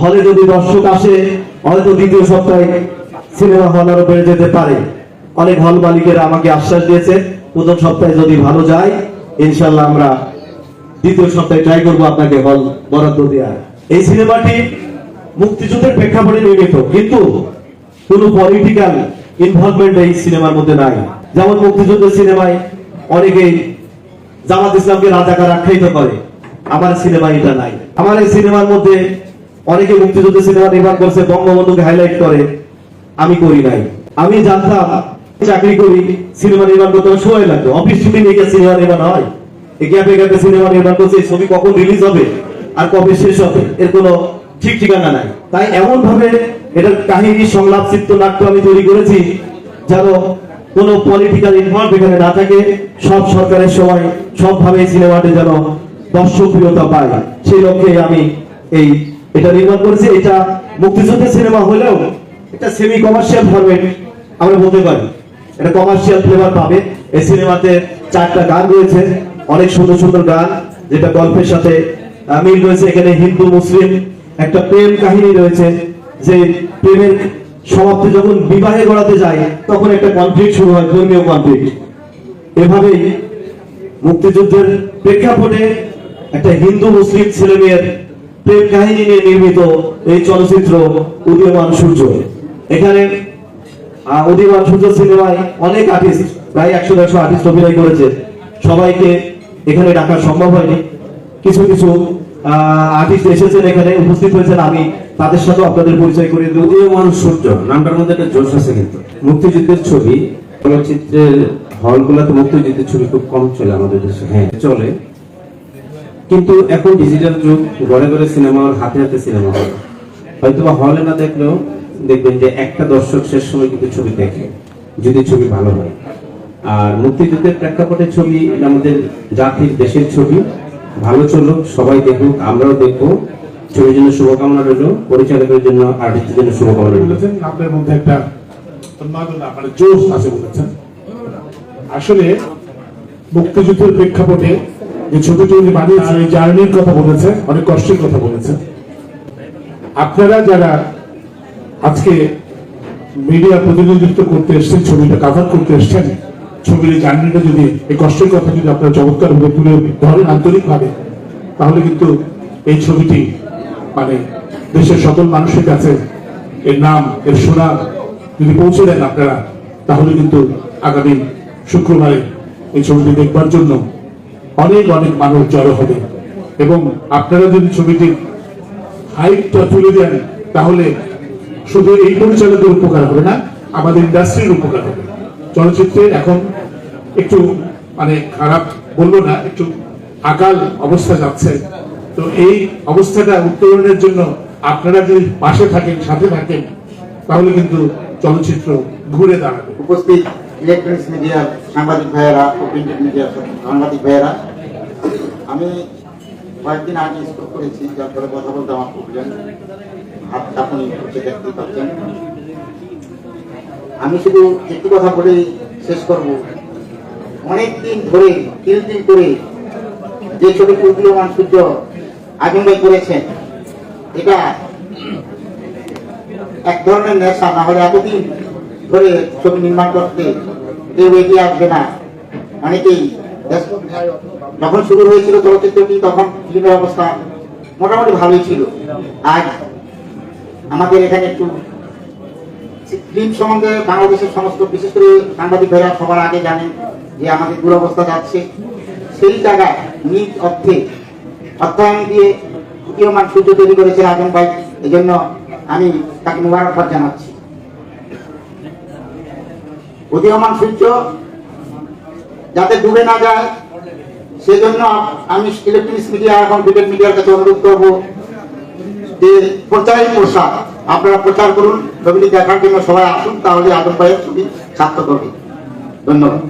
হলে যদি দর্শক আসে হয়তো দ্বিতীয় সপ্তাহে সিনেমা হল আরও বেড়ে যেতে পারে। অনেক হল মালিকেরা আমাকে আশ্বাস দিয়েছে, প্রথম সপ্তাহে যদি ভালো যায়, ইনশাল্লাহ আমরা দ্বিতীয় সপ্তাহে ট্রাই করব আপনাকে হল বরাদ্দ দেওয়ার। এই সিনেমাটি মুক্তিযুদ্ধের প্রেক্ষাপটে নির্মিত, কিন্তু কোনো পলিটিক্যাল ইনভলভমেন্ট এই সিনেমার মধ্যে নাই। যেমন মুক্তিযুদ্ধের সিনেমায় অনেকেই জামাত ইসলামকে রাজাকার আখ্যায়িত করে, আমার সিনেমা এটা নাই। আমার এই সিনেমার মধ্যে অনেকে মুক্তিযুদ্ধ সিনেমা নির্মাণ করছে, বঙ্গবন্ধুকে হাইলাইট করে। আমি করি নাই। আমি জানতাম, চাকরি করি, সিনেমা নির্মাণ করতে আমার সময় লাগতো অফিস ছুটি নিয়ে সিনেমা নির্মাণ হয়? গ্যাপে গ্যাপে সিনেমা নির্মাণ করছে ছবি কখন রিলিজ হবে? আর কবে শেষ হবে? এর কোনো ঠিক ঠিকানা নাই। তাই এমন ভাবে এটার কাহিনী, সংলাপ চিত্রনাট্য আমি তৈরি করেছি যেন কোনো পলিটিক্যাল ইনভলভ এখানে না থাকে। সব সরকারের সময় সবভাবে সিনেমাটি যেন দর্শক প্রিয়তা পায়। সেই লক্ষ্যে আমি এই এটা নির্মাণ করেছি, এটা মুক্তিযুদ্ধের সিনেমা হলেও এটা সেমি কমার্শিয়াল ফরম্যাট আমরা বলতে পারি। এটা কমার্শিয়াল ফ্লেভার পাবে। এই সিনেমাতে চারটা গান রয়েছে, অনেক সুন্দর সুন্দর গান, যেটা গল্পের সাথে মিল রয়েছে। এখানে হিন্দু, মুসলিম, একটা প্রেম কাহিনী রয়েছে, যে প্রেমের সমাপ্তি যখন বিবাহে গড়াতে যায়, তখন একটা কনফ্লিক্ট শুরু হয়, ধর্মীয় কনফ্লিক্ট এভাবেই মুক্তিযুদ্ধের প্রেক্ষাপটে একটা হিন্দু, মুসলিম ছেলে মেয়ের প্রেম কাহিনী নিয়ে নির্মিত এই চলচ্চিত্র উদীয়মান সূর্য। এখানে উদীয়মান সূর্য সিনেমায় অনেক আর্টিস্ট প্রায় একশো দেড়শো আর্টিস্ট অভিনয় করেছে। সবাইকে এখানে ডাকা সম্ভব হয়নি। কিছু কিছু আর্টিস্ট এসেছেন এখানে, উপস্থিত হয়েছেন। আমি তাদের সাথে আপনাদের পরিচয় করিয়ে দেবো। উদীয়মান সূর্য, নামটার মধ্যে একটা জোশ আছে কিন্তু। মুক্তিযুদ্ধের ছবি, চলচ্চিত্রের হলগুলোতে মুক্তিযুদ্ধের ছবি খুব কম চলে আমাদের দেশে। হ্যাঁ চলে। কিন্তু এখন ডিজিটাল যুগ, ঘরে ঘরে সিনেমা হল হাতে হাতে সিনেমা হল হয়তো বা হলে না দেখলেও দেখবেন যে একটা দর্শক শেষ সময় কিন্তু ছবি দেখে, যদি ছবি ভালো হয়। আর মুক্তিযুদ্ধের প্রেক্ষাপটের ছবি আমাদের জাতির দেশের ছবি। ভালো চলুক, সবাই দেখুক, আমরাও দেখব। ছবির জন্য শুভকামনা রইল, পরিচালকের জন্য আর্টিস্টের জন্য শুভকামনা রইল। আপনার মধ্যে একটা মানে জোশ আছে বলেছেন। আসলে মুক্তিযুদ্ধের প্রেক্ষাপটে যে ছবিটি উনি বানিয়েছেন, এই জার্নির কথা বলেছে অনেক কষ্টের কথা বলেছে আপনারা যারা আজকে মিডিয়া প্রতিনিধিত্ব করতে এসছেন, ছবিটা কাভার করতে এসছেন, ছবির এই জার্নিটা যদি, এই কষ্টের কথা যদি আপনারা চমৎকার ভাবে তুলে ধরেন আন্তরিকভাবে, তাহলে কিন্তু এই ছবিটি মানে দেশের সকল মানুষের কাছে এর নাম, এর সুনাম যদি পৌঁছে দেন আপনারা, তাহলে কিন্তু আগামী শুক্রবারে এই ছবিটি দেখবার জন্য অনেক অনেক মানুষ জড়ো হবে। এবং আপনারা যদি ছবিটির হাইটটা তুলে দেন, তাহলে শুধু এই পরিচালকের উপকার হবে না, আমাদের ইন্ডাস্ট্রির উপকার হবে। চলচ্চিত্রের এখন একটু মানে খারাপ বলব না, একটু আকাল অবস্থা যাচ্ছে। তো এই অবস্থাটা উত্তরণের জন্য আপনারা যদি পাশে থাকেন, সাথে থাকেন, তাহলে কিন্তু চলচ্চিত্র ঘুরে দাঁড়াবে। উপস্থিত ইলেকট্রনিক্স মিডিয়ার সাংবাদিক ভাইয়েরা ও প্রিন্টেড মিডিয়ার সাংবাদিক ভাইয়েরা, আমি কয়েকদিন আগে স্টক করেছি, যার ফলে কথা বলতে আমার প্রবলেম হাত কাঁপুনি হচ্ছে দেখতেই পাচ্ছেন। আমি শুধু একটু কথা বলে শেষ করব। অনেকদিন ধরে, তিল তিল করে যে ছবি উদীয়মান সূর্য ভাই করেছেন, এটা এক ধরনের নেশা, না হলে এতদিন ধরে ছবি নির্মাণ করতে কেউ এগিয়ে আসবে না। অনেকেই যখন শুরু হয়েছিল চলচ্চিত্রটি, তখন ফিল্মের অবস্থা মোটামুটি ভালোই ছিল। আজ আমাদের এখানে একটু ফিল্ম সম্বন্ধে বাংলাদেশের সমস্ত, বিশেষ করে সাংবাদিক ভাইরা সবার আগে জানেন যে আমাদের দুরবস্থা যাচ্ছে। সেই জায়গায় নিজ অর্থে অর্থায়ন দিয়ে উদীয়মান সূর্য তৈরি করেছে আজম ভাই। এই জন্য আমি তাকে মুবারকবাদ জানাচ্ছি। উদীয়মান সূর্য যাতে ডুবে না যায়, সেজন্য আমি ইলেকট্রনিক্স মিডিয়া এবং ডিবেট মিডিয়ার কাছে অনুরোধ করব যে প্রচারই প্রসার, আপনারা প্রচার করুন ছবিটি দেখার জন্য সবাই আসুন, তাহলে আদম ভাইয়ের ছবি সার্থক হবে। ধন্যবাদ।